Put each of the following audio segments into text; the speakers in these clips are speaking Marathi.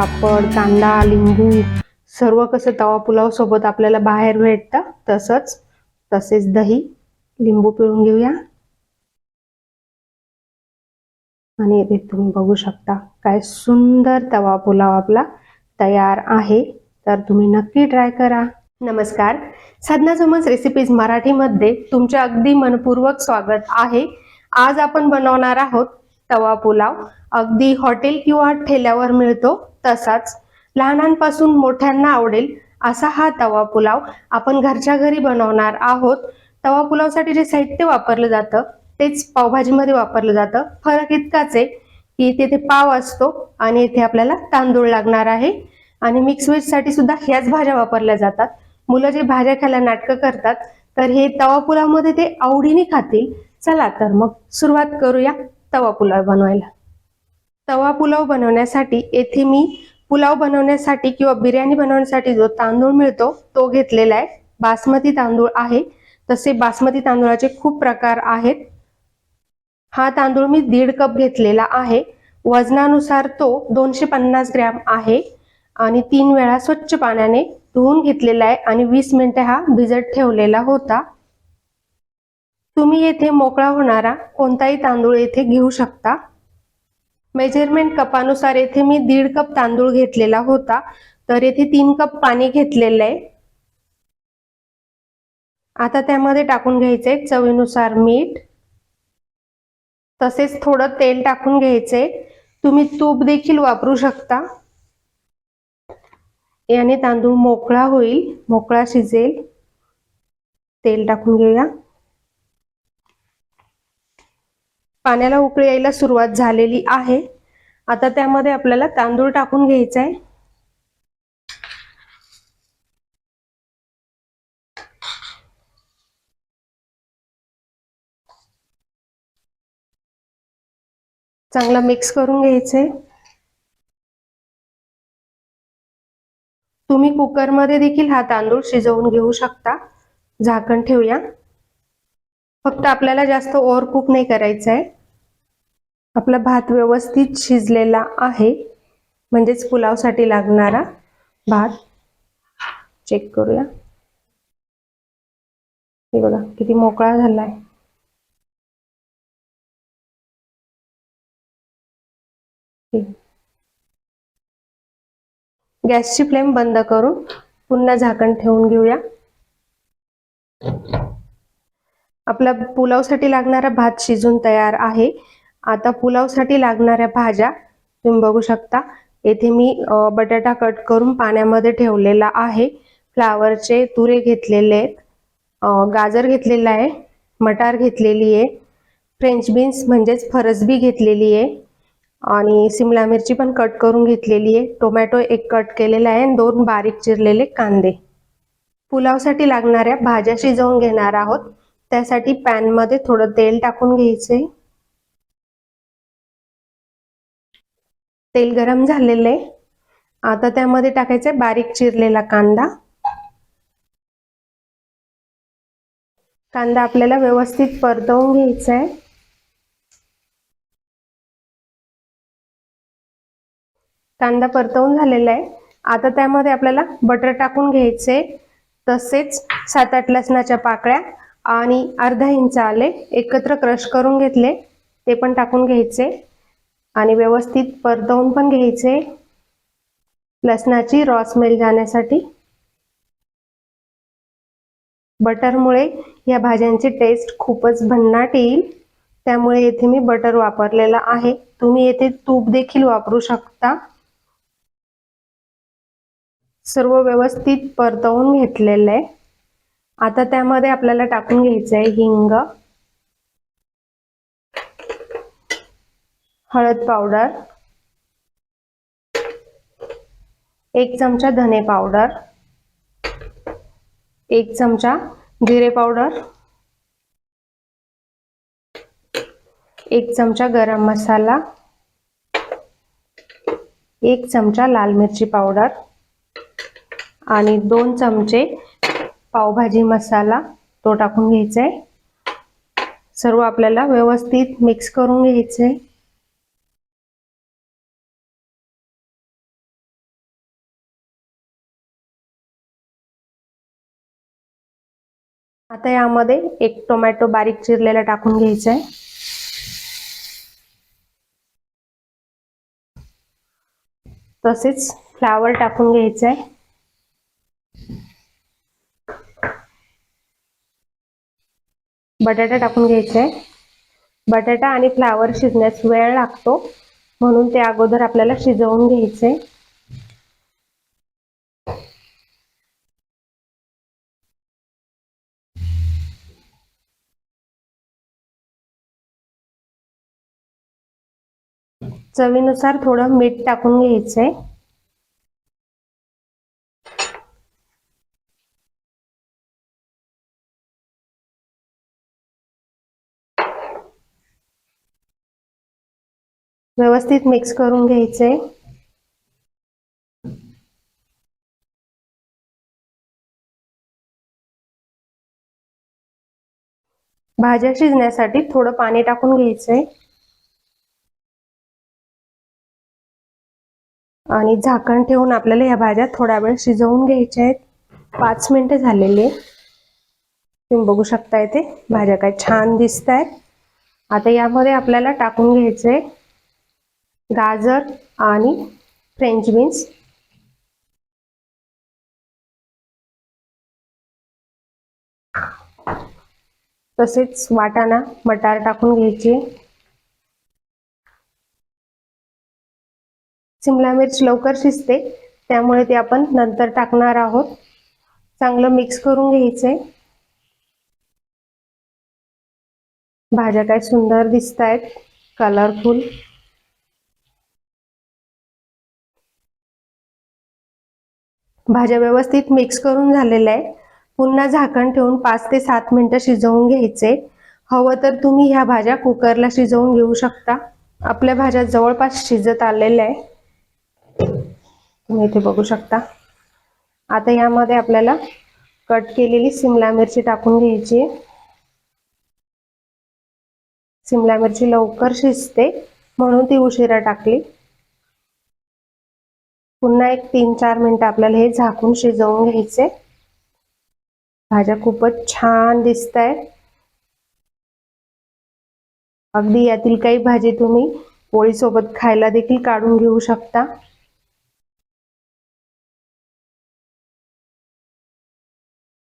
पापड कांदा लिंबू सर्व कसं तवा पुलाव सोबत आपल्याला बाहेर भेटतं तसंच तसेच दही लिंबू पिळून घेऊया. आणि इथे तुम्ही बघू शकता काय सुंदर तवा पुलाव आपला तयार आहे. तर तुम्ही नक्की ट्राय करा. नमस्कार. साधना समज रेसिपीज मराठीमध्ये तुमचे अगदी मनपूर्वक स्वागत आहे. आज आपण बनवणार आहोत तवा पुलाव. अगदी हॉटेल किंवा ठेल्यावर मिळतो. तसाच लहानांपासून मोठ्यांना आवडेल असा हा तवा पुलाव आपण घरच्या घरी बनवणार आहोत. तवा पुलावसाठी जे साहित्य वापरलं जातं तेच पावभाजीमध्ये वापरलं जातं. फरक इतकाच आहे की तिथे पाव असतो आणि इथे आपल्याला तांदूळ लागणार आहे. आणि मिक्स व्हेजसाठी सुद्धा ह्याच भाज्या वापरल्या जातात. मुलं जे भाज्या खायला नाटकं करतात तर हे तवा पुलावमध्ये ते आवडीने खातील. चला तर मग सुरुवात करूया तवा पुलाव बनवायला. तवा पुलाव बनवण्यासाठी येथे मी पुलाव बनवण्यासाठी किंवा बिर्याणी बनवण्यासाठी जो तांदूळ मिळतो तो घेतलेला आहे. बासमती तांदूळ आहे. तसे बासमती तांदूळाचे खूप प्रकार आहेत. हा तांदूळ मी दीड कप घेतलेला आहे. वजनानुसार तो दोनशे पन्नास ग्रॅम आहे आणि तीन वेळा स्वच्छ पाण्याने धुवून घेतलेला आहे आणि वीस मिनिटे हा भिजत ठेवलेला होता. तुम्ही येथे मोकळा होणारा कोणताही तांदूळ येथे घेऊ शकता. मेजरमेंट कपानुसार येथे मी दीड कप तांदूळ घेतलेला होता. तर येथे तीन कप पाणी घेतलेलं आहे. आता त्यामध्ये टाकून घ्यायचंय चवीनुसार मीठ. तसेच थोडं तेल टाकून घ्यायचंय. तुम्ही तूप देखील वापरू शकता. याने तांदूळ मोकळा होईल. मोकळा शिजेल. तेल टाकून घेऊया. पाण्याला उकळी यायला सुरुवात झालेली आहे. आता त्यामध्ये आपल्याला तांदूळ टाकून घ्यायचा आहे चांगला मिक्स करून घ्यायचंय. तुम्ही कुकरमध्ये देखील हा तांदूळ शिजवून घेऊ शकता. झाकण ठेवूया. फक्त आपल्याला जास्त ओव्हर कुक नाही करायचं आहे आपला भात व्यवस्थित शिजलेला आहे. म्हणजेच पुलावसाठी लागणारा भात. चेक करूया. हे बघा किती मोकळा झालाय. गॅसची फ्लेम बंद करून पुन्हा झाकण ठेवून घेऊया. आपला पुलावसाठी लागणारा भात शिजून तयार आहे. आता पुलावसाठी लागणाऱ्या भाज्या तुम्ही बघू शकता. येथे मी बटाटा कट करून पाण्यामध्ये ठेवलेला आहे. फ्लावरचे तुरे घेतलेले आहेत. गाजर घेतलेला आहे. मटार घेतलेली आहे. फ्रेंच बीन्स म्हणजेच फरसबी घेतलेली आहे. आणि सिमला मिरची पण कट करून घेतलेली आहे. टोमॅटो एक कट केलेला आहे आणि दोन बारीक चिरलेले कांदे. पुलावसाठी लागणाऱ्या भाज्या शिजवून घेणार आहोत. त्यासाठी पॅनमध्ये थोडं तेल टाकून घ्यायचंय. तेल गरम झालेलं. आहे आता त्यामध्ये टाकायचंय बारीक चिरलेला कांदा. कांदा आपल्याला व्यवस्थित परतवून घ्यायचा आहे. कांदा परतवून झालेला आहे. आता त्यामध्ये आपल्याला बटर टाकून घ्यायचे. तसेच सात आठ लसणाच्या पाकळ्या आणि अर्धा इंच आले एकत्र क्रश करून घेतले. ते पण टाकून घ्यायचे. आणि व्यवस्थित परतवून पण घ्यायचे. लसणाची रॉ स्मेल जाण्यासाठी. बटरमुळे या भाज्यांची टेस्ट खूपच भन्नाट येईल. त्यामुळे येथे मी बटर वापरलेला आहे. तुम्ही येथे तूप देखील वापरू शकता. सर्व व्यवस्थित परतवून घेतलेलं आहे. आता त्यामध्ये आपल्याला टाकून घ्यायचं आहे हिंग. हळद पावडर एक चमचा धने पावडर एक चमचा जिरे पावडर एक चमचा गरम मसाला एक चमचा लाल मिरची पावडर आणि दोन चमचे पावभाजी मसाला तो टाकून घ्यायचा. आहे सर्व आपल्याला व्यवस्थित मिक्स करून घ्यायचं. आहे आता यामध्ये एक टोमॅटो बारीक चिरलेला टाकून घ्यायचा आहे तसेच फ्लावर टाकून घ्यायचं आहे बटाटा टाकून घ्यायचा आहे बटाटा आणि फ्लावर शिजण्यास वेळ लागतो म्हणून ते अगोदर आपल्याला शिजवून घ्यायचे चवीनुसार थोडं मीठ टाकून घ्यायचंय. व्यवस्थित मिक्स करून घ्यायचंय. भाज्या शिजण्यासाठी थोडं पाणी टाकून घ्यायचंय. आणि झाकण ठेवून आपल्याला या भाज्या थोडा वेळ शिजवून घ्यायच्या आहेत. पाच मिनिटं झालेले तुम्ही बघू शकता इथे भाज्या काय छान दिसत आहेत आता यामध्ये आपल्याला टाकून घ्यायचे गाजर आणि फ्रेंच बीन्स तसेच वाटाणा मटार टाकून घ्यायचे. शिमला मिर्च लवकर शिजते. त्यामुळे ते आपण नंतर टाकणार आहोत. चांगलं मिक्स करून घ्यायचंय. भाज्या काय सुंदर दिसत आहेत कलरफुल भाज्या व्यवस्थित मिक्स करून झालेल्या आहेत. पुन्हा झाकण ठेवून पाच ते सात मिनिटं शिजवून घ्यायचे. हवं तर तुम्ही ह्या भाज्या कुकरला शिजवून घेऊ शकता. आपल्या भाज्या जवळपास शिजत आलेल्या आहे तुम्ही इथे बघू शकता. आता यामध्ये आपल्याला कट केलेली सिमला मिरची टाकून घ्यायची. सिमला मिरची लवकर शिजते म्हणून ती उशिरा टाकली. पुन्हा एक तीन चार मिनिटं आपल्याला हे झाकून शिजवून घ्यायचे. भाज्या खूपच छान दिसत आहे अगदी यातील काही भाजी तुम्ही पोळीसोबत खायला देखील काढून घेऊ शकता.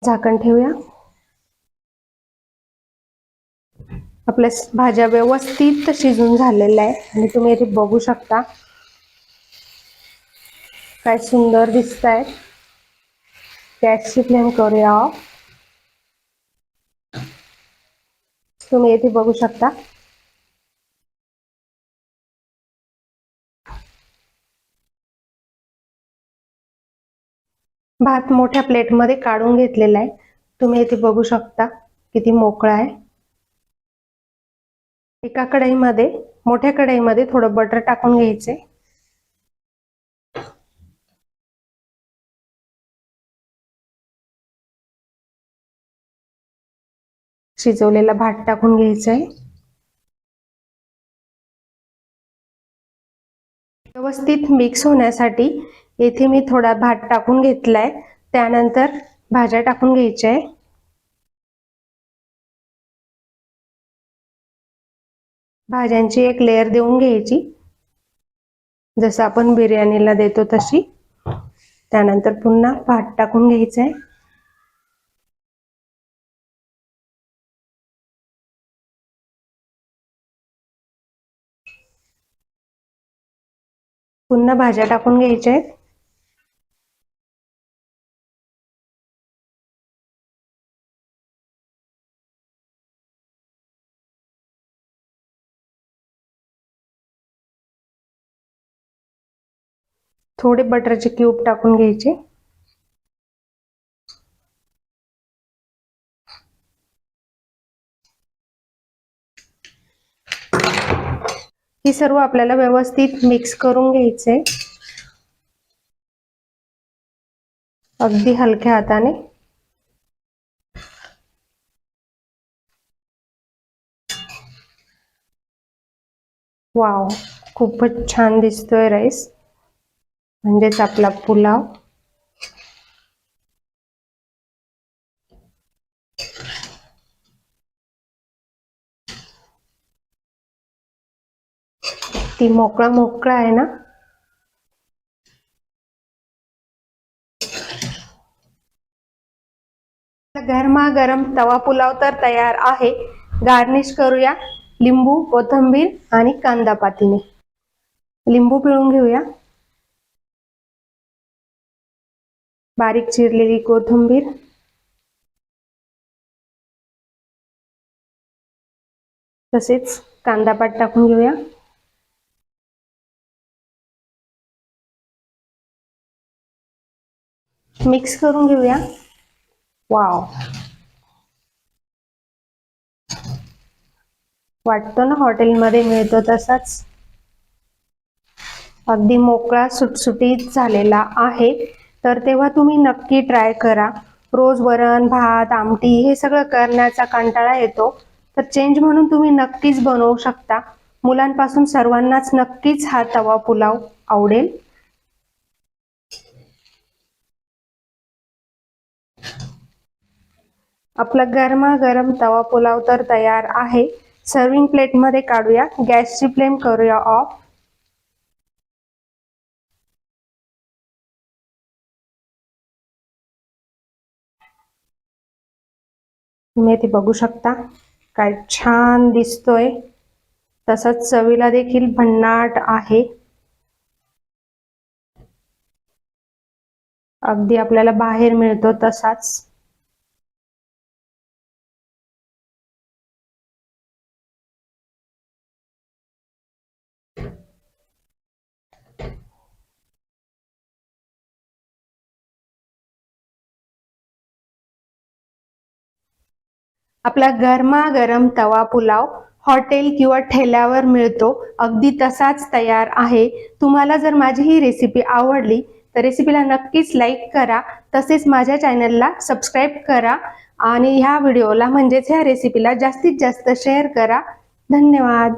झाकण ठेवूया. आपल्या भाज्या व्यवस्थित शिजून झालेल्या आहे आणि तुम्ही इथे बघू शकता. काय सुंदर दिसत आहेत गॅसची फ्लेम करूया. तुम्ही इथे बघू शकता. भात मोठ्या प्लेटमध्ये काढून घेतलेला आहे. तुम्ही इथे बघू शकता किती मोकळा आहे. एका कढईमध्ये मोठ्या कढईमध्ये थोडं बटर टाकून घ्यायचे. शिजवलेला भात टाकून घ्यायचा आहे. व्यवस्थित मिक्स होण्यासाठी येथे मी थोडा भात टाकून घेतलाय. त्यानंतर भाज्या टाकून घ्यायच्या आहे भाज्यांची एक लेअर देऊन घ्यायची. जसं आपण बिर्याणीला देतो तशी. त्यानंतर पुन्हा भात टाकून घ्यायचं आहे पुन्हा भाज्या टाकून घ्यायच्या आहेत थोडे बटरचे क्यूब टाकून घ्यायचे. ही सर्व आपल्याला व्यवस्थित मिक्स करून घ्यायचे. अगदी हलक्या हाताने. वाव खूपच छान दिसतोय राईस म्हणजेच आपला पुलाव. ती मोकळा मोकळा आहे ना? गरमा गरम तवा पुलाव तर तयार आहे. गार्निश करूया लिंबू कोथंबीर आणि कांदा पातीने. लिंबू पिळून घेऊया. बारीक चिरलेली कोथिंबीर. तसेच कांदापात टाकून घेऊया. मिक्स करून घेऊया. वाव. वाटतो ना हॉटेलमध्ये मिळतो तसाच. अगदी मोकळा सुटसुटीत झालेला आहे. तर तेव्हा तुम्ही नक्की ट्राय करा. रोज वरण भात आमटी हे सगळं करण्याचा कंटाळा येतो. तर चेंज म्हणून तुम्ही नक्कीच बनवू शकता. मुलांपासून सर्वांनाच नक्कीच हा तवा पुलाव आवडेल. आपला गरमागरम तवा पुलाव तर तयार आहे. सर्विंग प्लेटमध्ये काढूया. गॅसची फ्लेम करूया ऑफ तुम्ही ते बघू शकता. काय छान दिसतोय. तसंच चवीला देखील भन्नाट आहे. अगदी आपल्याला बाहेर मिळतो तसाच. आपला गरमागरम तवा पुलाव हॉटेल किंवा ठेल्यावर मिळतो. अगदी तसाच तयार आहे. तुम्हाला जर माझी ही रेसिपी आवडली तर रेसिपीला नक्कीच लाईक करा. तसेच माझ्या चॅनलला सबस्क्राईब करा. आणि ह्या व्हिडिओला म्हणजेच ह्या रेसिपीला जास्तीत जास्त शेअर करा. धन्यवाद.